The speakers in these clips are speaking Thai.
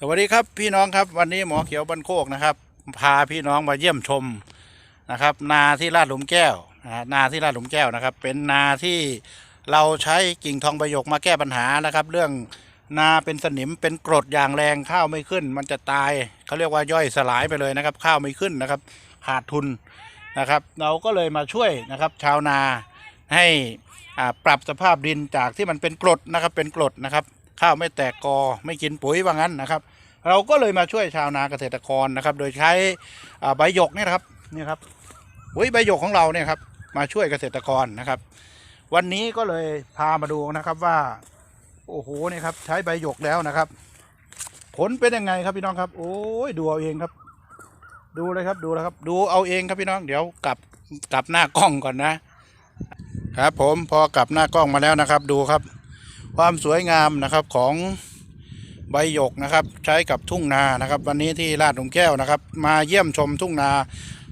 สวัสดีครับพี่น้องครับวันนี้หมอเขียวบันโคกนะครับ พาพี่น้องมาเยี่ยมชมนะครับ นาที่ลาดหลุมแก้วนะนาที่ลาดหลุมแก้วนะครับ เป็นนาที่เราใช้กิ่งทองประโยคมาแก้ปัญหานะครับ เรื่องนาเป็นสนิมเป็นกรดอย่างแรงข้าวไม่ขึ้น มันจะตายเขาเรียกว่าย่อยสลายไปเลยนะครับ ข้าวไม่ขึ้นนะครับขาดทุนนะครับ เราก็เลยมาช่วยนะครับ ชาวนาให้อาปรับสภาพดินจากที่มันเป็นกรดนะครับเป็นกรดนะครับ ข้าวไม่แตกกอไม่กินปุ๋ยว่างั้นนะครับ เราก็เลยมาช่วยชาวนาเกษตรกรนะครับ โดยใช้ใบหยกเนี่ยครับนี่ครับปุ๋ยใบหยกของเราเนี่ยครับมาช่วยเกษตรกรนะครับ วันนี้ก็เลยพามาดูนะครับว่า โอ้โหนี่ครับใช้ใบหยกแล้วนะครับ ผลเป็นยังไงครับพี่น้องครับ โอ้ยดูเอาเองครับ ดูเลยครับดูแล้วครับ ดูเอาเองครับพี่น้อง เดี๋ยวกลับกลับหน้ากล้องก่อนนะครับผมพอกลับหน้ากล้องมาแล้วนะครับ ดูครับ ความสวยงามนะครับของใบหยกนะครับใช้กับทุ่งนานะครับ วันนี้ที่ลาดหลุมแก้วนะครับ มาเยี่ยมชมทุ่งนา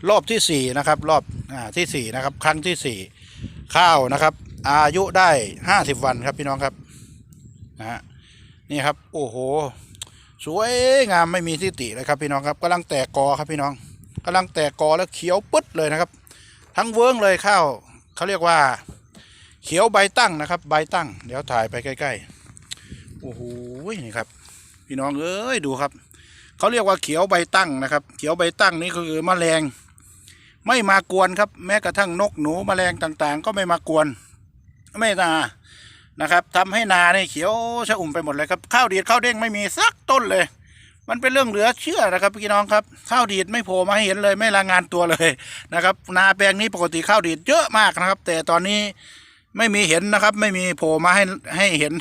รอบที่สี่นะครับรอบอ่าที่สี่นะครับครั้งที่สี่ข้าวนะครับ อายุได้ห้าสิบวันครับพี่น้องครับนะฮะนี่ครับโอ้โห สวยงามไม่มีที่ติเลยครับพี่น้องครับกำลังแตกกอครับพี่น้องกำลังแตกกอแล้วเขียวปึ๊ดเลยนะครับ ทั้งเวิ้งเลยข้าวเขาเรียกว่า เขียวใบตั้งนะครับ ใบตั้ง เดี๋ยวถ่ายไปใกล้ๆโอ้โหนี่ครับ พี่น้องเอ้ยดูครับเขาเรียกว่าเขียวใบตั้งนะครับ เขียวใบตั้งนี่คือแมลง ไม่มากวนครับ แม้กระทั่งนกหนูแมลงต่างๆ ก็ไม่มากวน ไม่นานะครับทำให้นาเนี่ยเขียวชะอุ่มไปหมดเลยครับข้าวดีดข้าวเด้งไม่มีสักต้นเลย มันเป็นเรื่องเหลือเชื่อนะครับพี่น้องครับข้าวดีดไม่โผล่มาให้เห็นเลยไม่รายงานตัวเลยนะครับ นาแปลงนี้ปกติข้าวดีดเยอะมากนะครับ แต่ตอนนี้ ไม่มีเห็นนะครับ ไม่มีโผล่มาให้ให้เห็น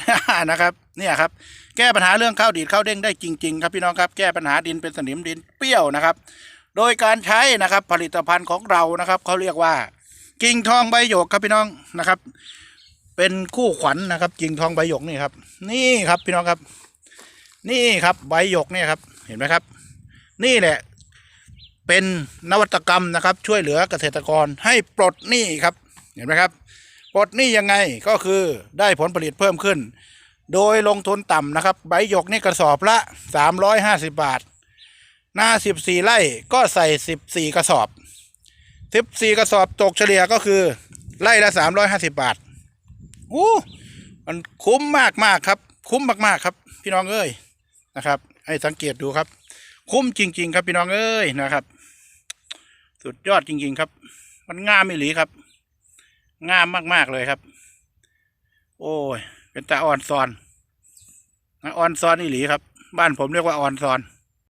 นะครับ เนี่ยครับ แก้ปัญหาเรื่องข้าวดีดข้าวเด้งได้จริง ๆ ครับพี่น้องครับ แก้ปัญหาดินเป็นสนิมดินเปรี้ยวนะครับ โดยการใช้นะครับผลิตภัณฑ์ของเรานะครับเขาเรียกว่า กิ่งทองใบหยกครับพี่น้องนะครับ เป็นคู่ขวัญนะครับกิ่งทองใบหยกนี่ครับ นี่ครับพี่น้องครับ นี่ครับใบหยกเนี่ยครับ เห็นไหมครับ นี่แหละเป็นนวัตกรรมนะครับ ช่วยเหลือเกษตรกรให้ปลดหนี้ครับ เห็นไหมครับ ปลดหนี้ยังไงก็คือได้ผลผลิตเพิ่มขึ้น โดยลงทุนต่ำนะครับ ใบหยกนี่กระสอบละ 350 บาท หน้า 14 ไร่ก็ใส่ 14 กระสอบ 14 กระสอบตกเฉลี่ยก็คือไร่ละ 350 บาทอู้มันคุ้มมากมากครับ คุ้มมากๆครับ พี่น้องเอ้ยนะครับ ให้สังเกตดูครับ คุ้มจริง ๆ ครับพี่น้องเอ้ยนะครับ สุดยอดจริง ๆ ครับ มันง่ามไม่หลีครับ งามมาก ๆ เลยครับ โอ้ย เป็นตาอ่อนซอนอ่อนซอนนี่หลีครับ บ้านผมเรียกว่าอ่อนซอน